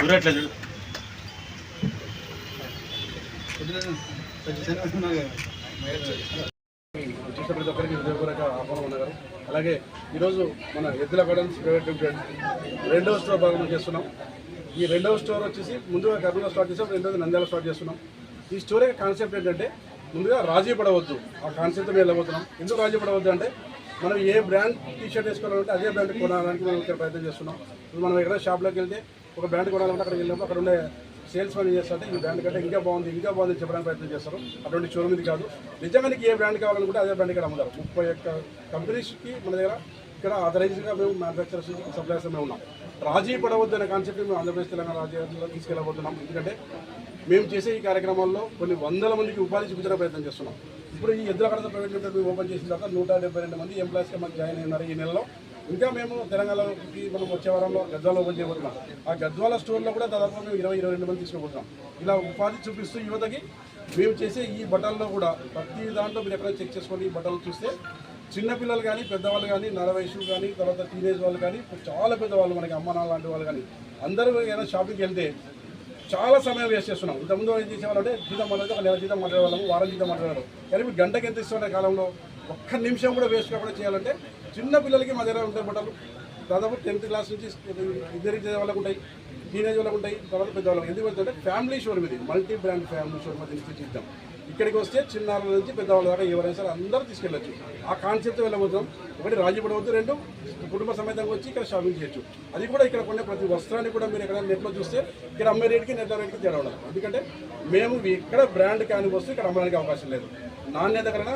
పెట్టలేదు చూసే ప్రతి ఒక్కరికి హృదయపూర్వక ఆహ్వానం ఉన్నారు అలాగే ఈరోజు మన ఎద్దుల గార్డెన్స్ ప్రైవేట్ లిమిటెడ్ రెండవ స్టోర్ భాగంలో చేస్తున్నాం. ఈ రెండవ స్టోర్ వచ్చేసి ముందుగా కర్నూలు స్టార్ట్ చేసాం రెండోది నంద్యాల స్టార్ట్ చేస్తున్నాం. ఈ స్టోర్ యొక్క కాన్సెప్ట్ ఏంటంటే ముందుగా రాజీ పడవద్దు. ఆ కాన్సెప్ట్ మేము వెళ్ళబోతున్నాం. ఎందుకు రాజీ పడవద్దు అంటే మనం ఏ బ్రాండ్ టీ షర్ట్ వేసుకోవాలంటే అదే బ్రాండ్ కొనడానికి మనం ఇక్కడ ప్రయత్నం చేస్తున్నాం. మనం ఎక్కడ షాప్లోకి వెళ్తే ఒక బ్రాండ్ కొనాలంటే అక్కడ వెళ్ళినప్పుడు అక్కడ ఉండే సేల్స్ పని చేస్తుంటే ఈ బ్రాండ్ కంటే ఇంకా బాగుంది ఇంకా బాగుంది అని చెప్పడానికి ప్రయత్నం చేస్తారు. అటువంటి షోరూమ్ ఇది కాదు. నిజంగా ఏ బ్రాండ్ కావాలనుకుంటే అదే బ్రాండ్ ఇక్కడ అమ్ముతారు. ముప్పై ఒక్క కంపెనీస్కి మన దగ్గర ఇక్కడ ఆథరైజ్డ్గా మేము మ్యానుఫ్యాక్చరర్స్ సప్లైస్ మేము ఉన్నాం. రాజీ పడవద్దు అనే కాన్సెప్ట్ మేము ఆంధ్రప్రదేశ్ తెలంగాణ రాజ్యాంగంలో తీసుకెళ్ళబోతున్నాం. ఎందుకంటే మేము చేసే ఈ కార్యక్రమాల్లో కొన్ని వందల మందికి ఉపాధి చూపించడం ప్రయత్నం చేస్తున్నాం. ఇప్పుడు ఈ ఎద్దుల కడత ప్రైవేట్ లిమిటెడ్ ఓపెన్ చేసిన తర్వాత నూట డెబ్బై రెండు మంది ఎంప్లాయీస్గా మాకు జాయిన్ అయినారు ఈ నెలలో. ఇంకా మేము తెలంగాణలోకి మనం వచ్చే వారంలో గద్వాల ఓపెన్ చేయబోతున్నాం. ఆ గద్వాల స్టోర్లో కూడా దాదాపు మేము ఇరవై ఇరవై రెండు మంది తీసుకుపోతున్నాం. ఇలా ఉపాధి చూపిస్తూ యువతకి మేము చేసే ఈ బట్టల్లో కూడా ప్రతి దాంట్లో మీరు ఎక్కడైనా చెక్ చేసుకోండి ఈ బట్టలు చూస్తే చిన్నపిల్లలు కానీ పెద్దవాళ్ళు కానీ నర వయసు కానీ తర్వాత టీనేజ్ వాళ్ళు కానీ చాలా పెద్దవాళ్ళు మనకి అమ్మ నాన్న లాంటి వాళ్ళు కానీ అందరూ ఏదైనా షాపింగ్కి వెళ్తే చాలా సమయం వేస్ట్ చేస్తున్నాం. ఇంతకుముందు ఏం చేసేవాళ్ళంటే జీతం మాట్లాడితే ఒక నెల జీతం మాట్లాడేవాళ్ళము వారం జీతం మాట్లాడారు కానీ మీరు గంటకి ఎంత ఇస్తున్న కాలంలో ఒక్క నిమిషం కూడా వేస్ట్ కాకుండా చేయాలంటే చిన్న పిల్లలకి మా దగ్గర ఉంటాయి బట్టలు. దాదాపు టెన్త్ క్లాస్ నుంచి ఇద్దరికి వాళ్ళకు ఉంటాయి టీనేజ్ వాళ్ళకు ఉంటాయి తర్వాత పెద్ద వాళ్ళకి ఎందుకు వెళ్తుంటే ఫ్యామిలీ షోరూమ్ ఇది మల్టీ బ్రాండ్ ఫ్యామిలీ షోరూమ్ అది ఇస్తాం ఇక్కడికి వస్తే చిన్నారుల నుంచి పెద్దవాళ్ళ దాకా ఎవరైనా సరే అందరూ తీసుకెళ్ళచ్చు. ఆ కాన్సెప్ట్ వెళ్ళబోతాం. ఒకటి రాజీ పడవద్దు రెండు కుటుంబ సమేతంగా వచ్చి ఇక్కడ షాపింగ్ చేయొచ్చు. అది కూడా ఇక్కడ కొనే ప్రతి వస్త్రాన్ని కూడా మీరు ఎక్కడ నెట్లో చూస్తే ఇక్కడ అమ్మే రేట్కి నెట్ రేట్కి తేడా ఉండదు. ఎందుకంటే మేము ఇక్కడ బ్రాండ్ కానీ వస్తూ ఇక్కడ అమ్మడానికి అవకాశం లేదు. నాణ్యత కన్నా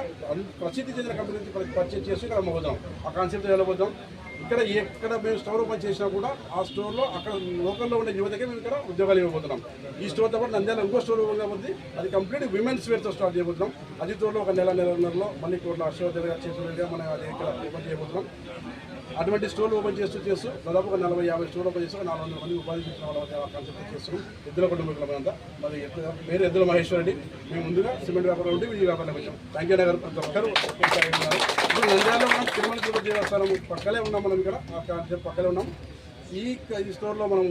ప్రసిద్ధి చెందిన కంపెనీ నుంచి పర్చేజ్ చేసి ఇక్కడ అమ్మబోతాం ఆ కాన్సెప్ట్ వెళ్ళబోతాం ఇక్కడ ఎక్కడ మేము స్టోర్ ఓపెన్ చేసినా కూడా ఆ స్టోర్లో అక్కడ లోకల్లో ఉండే యువతకే మేము ఇక్కడ ఉద్యోగాలు ఇవ్వబోతున్నాం. ఈ స్టోర్తో పాటు నంద్యాల ఇంకో స్టోర్ ఉంది అది కంప్లీట్ విమెన్స్ వేర్తో స్టార్ట్ చేయబోతున్నాం. అది తోడులో ఒక నెల నెలన్నరలో మళ్ళీ కోట్ల హర్షవర్ధన్ చేసిన మనం అది ఇక్కడ ఓపెన్ చేయబోతున్నాం. అటువంటి స్టోర్లు ఓపెన్ చేస్తూ చేస్తూ దాదాపు ఒక నలభై యాభై స్టోర్లు ఓపెన్ చేస్తూ నాలుగు వందల మంది ఉపాధి చేసిన వాళ్ళ కాన్సెప్ట్ చేస్తున్నాం ఎద్దుల కుటుంబం అంతా మరి పేరు ఎద్దుల మహేశ్వర్ రెడ్డి. మేము ముందుగా సిమెంట్ వ్యాపారం ఉండి ఈ వ్యాపారం వచ్చాం వెంకయ్య నగర్ ప్రతి ఒక్కరు. ఇప్పుడు నంద్యాలలో మనం తిరుమల తిరుపతి దేవస్థానం పక్కనే ఉన్నాం మనం ఇక్కడ. ఆ కాన్సెప్ట్ పక్కనే ఉన్నాం. ఈ ఈ స్టోర్లో మనం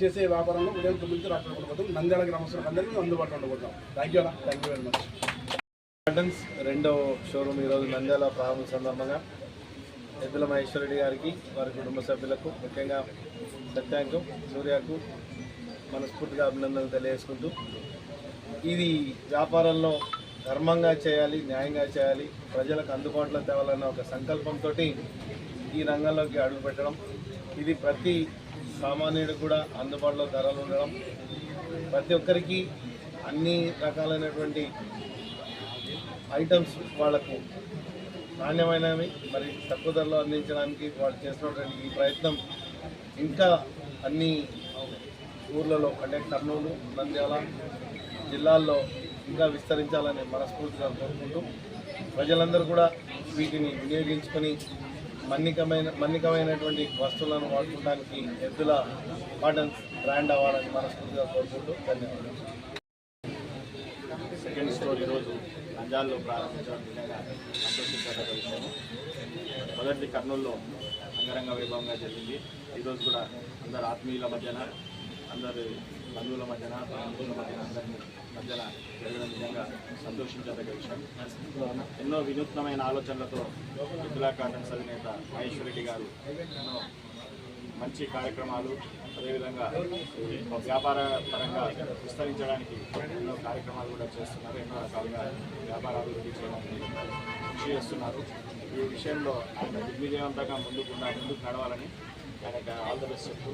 చేసే వ్యాపారంలో ఉదయం తొమ్మిది నుంచి రాత్రి ఉండబోతాం నంద్యాల గ్రామస్తులకు అందరికీ అందుబాటులో ఉండబోతాం థ్యాంక్ యూ అన్న. Thank you very much. Gardens రెండో షోరూమ్ ఈరోజు నంద్యాల ప్రారంభ సందర్భంగా. ఎద్దుల మహేశ్వరరెడ్డి గారికి వారి కుటుంబ సభ్యులకు ముఖ్యంగా సత్యాంకం సూర్యకు మనస్ఫూర్తిగా అభినందనలు తెలియజేసుకుంటూ ఇది వ్యాపారంలో ధర్మంగా చేయాలి న్యాయంగా చేయాలి ప్రజలకు అందుబాటులో తేవాలన్న ఒక సంకల్పంతో ఈ రంగంలోకి అడుగు పెట్టడం. ఇది ప్రతి సామాన్యుడు కూడా అందుబాటులో ధరలు ఉండడం. ప్రతి ఒక్కరికి అన్ని రకాలైనటువంటి ఐటమ్స్ వాళ్ళకు నాణ్యమైనవి మరి తక్కువ ధరలో అందించడానికి వాళ్ళు చేస్తున్నటువంటి ఈ ప్రయత్నం ఇంకా అన్ని ఊర్లలో అంటే కర్నూలు నంద్యాల జిల్లాల్లో ఇంకా విస్తరించాలని మనస్ఫూర్తిగా కోరుకుంటూ ప్రజలందరూ కూడా వీటిని వినియోగించుకొని మన్నికమైన మన్నికమైనటువంటి వస్తువులను వాడుకోవడానికి ఎద్దుల కాటన్స్ బ్రాండ్ అవ్వాలని మనస్ఫూర్తిగా కోరుకుంటూ ధన్యవాదాలు. సెకండ్ స్టోర్ ఈరోజు అంజాల్లో ప్రారంభించడం నిజంగా సంతోషించదగ్గ విషయము. మొదటి కర్నూలులో అంగరంగ వైభవంగా జరిగింది. ఈరోజు కూడా అందరు ఆత్మీయుల మధ్యన అందరు బంధువుల మధ్యన బంధువుల మధ్యన అందరి మధ్యన జరగడం నిజంగా సంతోషించదగ్గ విషయం. ఎన్నో వినూత్నమైన ఆలోచనలతో మిథులా కాటన్స్ అధినేత మహేశ్వరరెడ్డి గారు ఎన్నో మంచి కార్యక్రమాలు అదేవిధంగా వ్యాపార పరంగా విస్తరించడానికి ఎన్నో కార్యక్రమాలు కూడా చేస్తున్నారు. ఎన్నో రకాలుగా వ్యాపార అభివృద్ధి చేయడానికి కృషి చేస్తున్నారు. ఈ విషయంలో ఆయన దిగ్విజయవంతంగా ముందుకు ముందుకు నడవాలని ఆయనకు ఆల్ ద బెస్ట్ చెప్తూ